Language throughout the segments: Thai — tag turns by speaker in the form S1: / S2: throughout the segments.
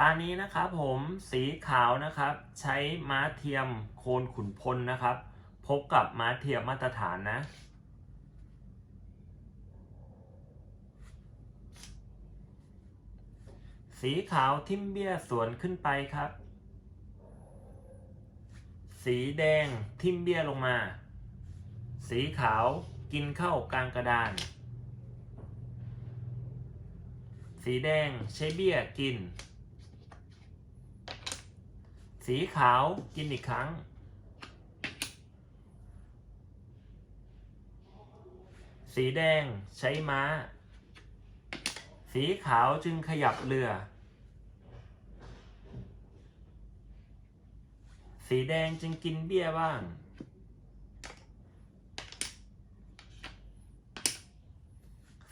S1: ตานี้นะครับผมสีขาวนะครับ ใช้ม้าเทียมโคนขุนพลนะครับ พบกับม้าเทียมมาตรฐานนะสีขาวทิมเบี้ยสวนขึ้นไปครับ สีแดงทิมเบี้ยลงมา สีขาวกินเข้ากลางกระดาน สีแดงใช้เบี้ยกิน สีขาวกินอีกครั้ง สีแดงใช้ม้า สีขาวจึงขยับเรือ สีแดงจึงกินเบี้ยบ้าง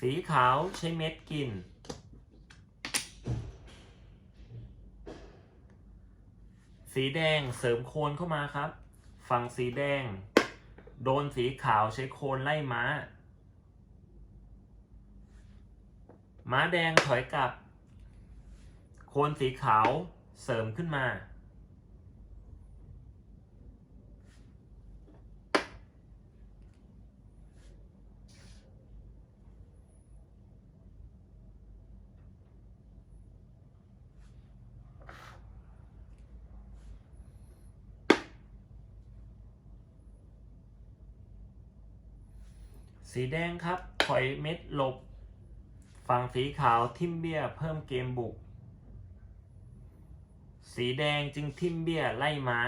S1: สีขาวใช้เม็ดกิน สีแดงเสริมโคนเข้ามาครับ ฝั่งสีแดง โดนสีขาวใช้โคนไล่ม้า ม้าแดงถอยกลับ โคนสีขาวเสริมขึ้นมา สีแดงครับถอยเม็ดหลบ ฝั่งสีขาวทิมเบี้ยเพิ่มเกมบุก สีแดงจึงทิมเบี้ยไล่ม้า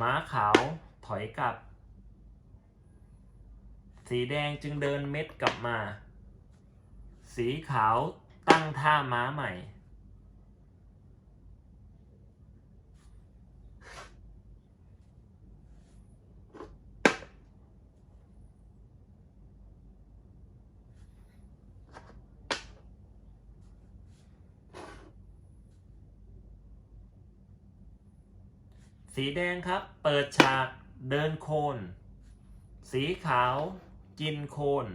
S1: ม้าขาวถอยกลับ สีแดงจึงเดินเม็ดกลับมา สีขาวตั้งท่าม้าใหม่ สีแดงครับ เปิดฉากเดินโคน สีขาวกินโคน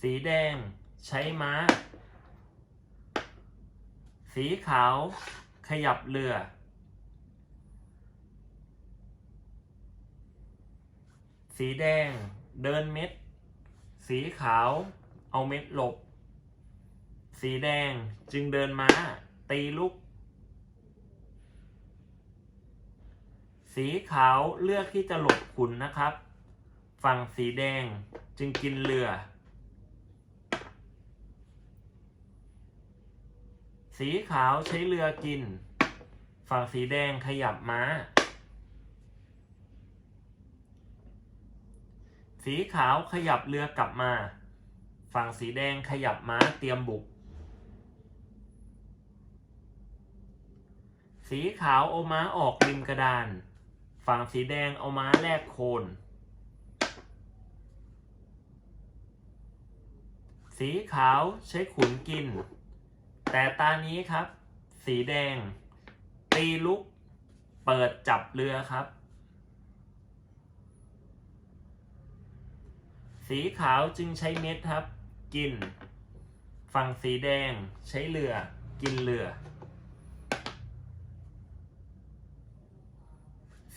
S1: สีแดงใช้ม้า สีขาวขยับเรือ สีแดงเดินเม็ด สีขาวเอาเม็ดหลบ สีแดงจึงเดินม้า ตีลุก สีขาวเลือกที่จะหลบขุนนะครับ ฝั่งสีแดงจึงกินเรือ สีขาวใช้เรือกิน ฝั่งสีแดงขยับม้า สีขาวขยับเรือกลับมา ฝั่งสีแดงขยับม้าเตรียมบุกสีขาวเอม้าออกริมกระดาน ฝั่งสีแดงเอาม้าแลกโคน สีขาวใช้ขุนกิน แต่ตานี้ครับ สีแดง ตีลุก เปิดจับเรือครับ สีขาวจึงใช้เม็ดครับ กิน ฝั่งสีแดงใช้เรือ กินเรือ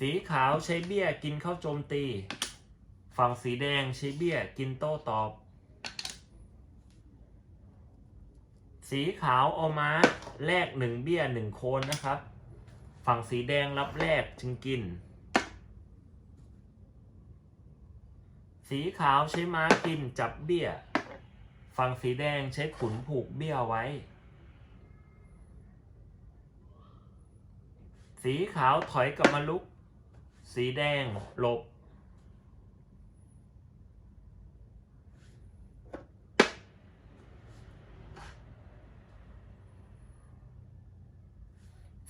S1: สีขาวใช้เบี้ยกินเข้าโจมตี ฝั่งสีแดงใช้เบี้ยกินโต้ตอบ สีขาวเอาม้าแลกหนึ่งเบี้ยหนึ่งโคนนะครับ ฝั่งสีแดงรับแลกจึงกิน สีขาวใช้ม้ากินจับเบี้ย ฝั่งสีแดงใช้ขุนผูกเบี้ยไว้สีขาวถอยกลับมาลุก สีแดงลบ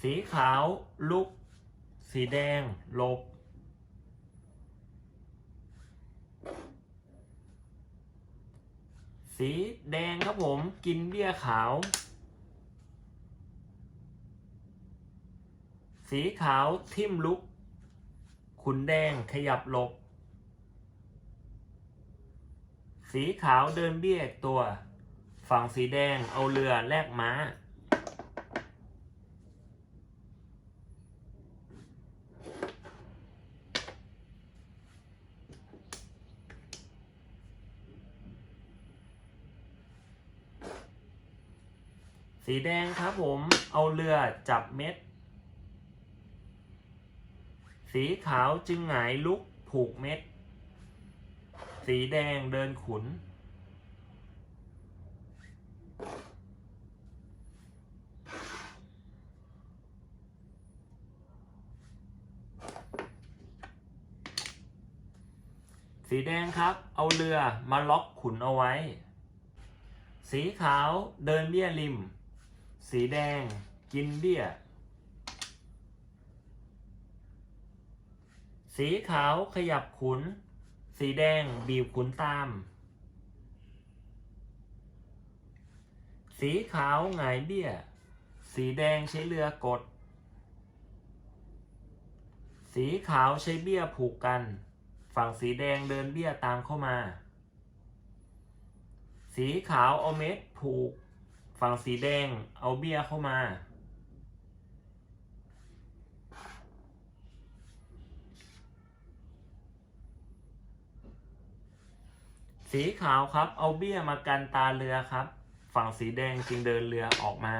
S1: สีขาวลุก สีแดงลบ สีแดงครับผมกินเบี้ยขาวสีขาวทิ่มลุก ขุนแดงขยับหลบ สีขาวเดินเบี้ยกตัว ฝั่งสีแดงเอาเรือแลกม้า สีแดงครับผมเอาเรือจับเม็ด สีขาวจึงหงายลุกผูกเม็ด สีแดงเดินขุน สีแดงครับ เอาเรือมาล็อกขุนเอาไว้ สีขาวเดินเบี้ยริม สีแดงกินเบี้ย สีขาวขยับขุน สีแดงบีบขุนตาม สีขาวหงายเบี้ย สีแดงใช้เรือกด สีขาวใช้เบี้ยผูกกัน ฝั่งสีแดงเดินเบี้ยตามเข้ามา สีขาวเอาเม็ดผูก ฝั่งสีแดงเอาเบี้ยเข้ามา สีขาวครับ เอาเบี้ยมากันตาเรือครับ ฝั่งสีแดงจึงเดินเรือออกมา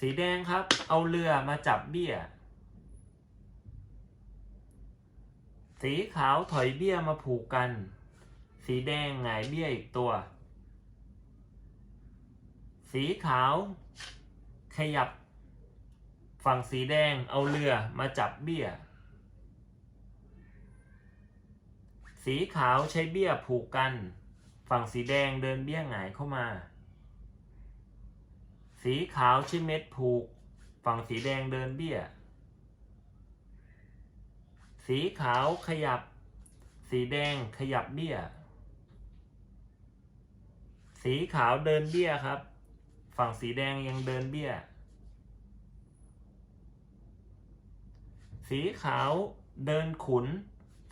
S1: สีแดงครับ เอาเรือมาจับเบี้ย สีขาวถอยเบี้ยมาผูกกัน สีแดงหงายเบี้ยอีกตัว สีขาวขยับฝั่งสีแดงเอาเรือมาจับเบี้ย สีขาวใช้เบี้ยผูกกัน ฝั่งสีแดงเดินเบี้ยหงายเข้ามา สีขาวใช้เม็ดผูก ฝั่งสีแดงเดินเบี้ย สีขาวขยับ สีแดงขยับเบี้ย สีขาวเดินเบี้ยครับ ฝั่งสีแดงยังเดินเบี้ย สีขาวเดินขุน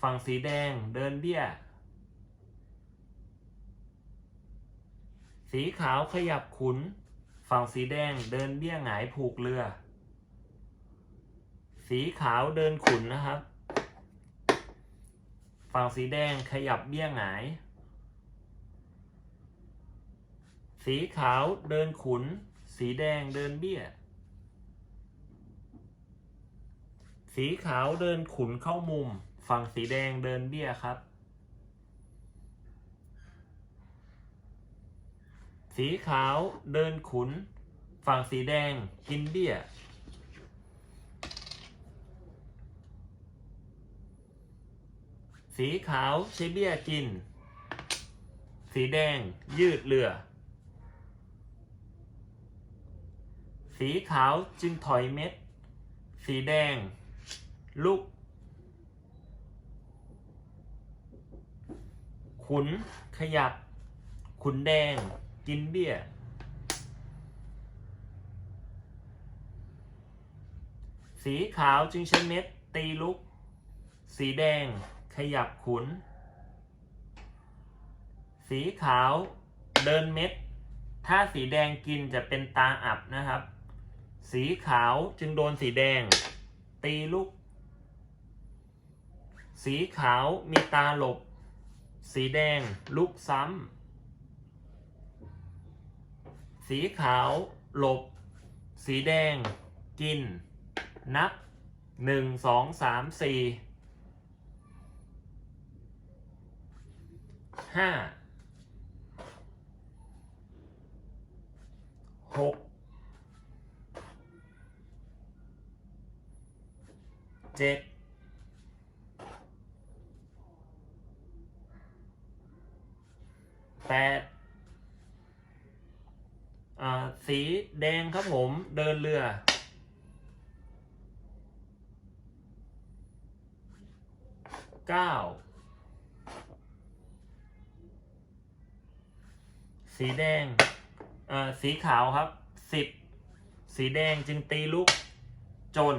S1: ฝั่งสีแดงเดินเบี้ย สีขาวขยับขุน ฝั่งสีแดงเดินเบี้ยหงายผูกเรือ สีขาวเดินขุนนะครับ ฝั่งสีแดงขยับเบี้ยหงาย สีขาวเดินขุน สีแดงเดินเบี้ยสีขาวเดินขุนเข้ามุม ฝั่งสีแดงเดินเบี้ยครับ สีขาวเดินขุน ฝั่งสีแดงกินเบี้ย สีขาวใช้เบี้ยกิน สีแดงยืดเรือ สีขาวจึงถอยเม็ด สีแดงลุก ขุน ขยับขุนแดง กินเบี้ย สีขาวจึงใช้เม็ด ตีลุก สีแดง ขยับขุน สีขาวเดินเม็ด ถ้าสีแดงกินจะเป็นตาอับนะครับ สีขาวจึงโดนสีแดง ตีลุก สีขาวมีตาหลบ สีแดงลุกซ้ำ สีขาวหลบ สีแดงกิน นับหนึ่งสองสามสี่ห้าหกเจ็ด แปดสีแดงครับผมเดินเรือ เก้า สีแดงสีขาวครับ สิบ สีแดงจึงตีลุกจน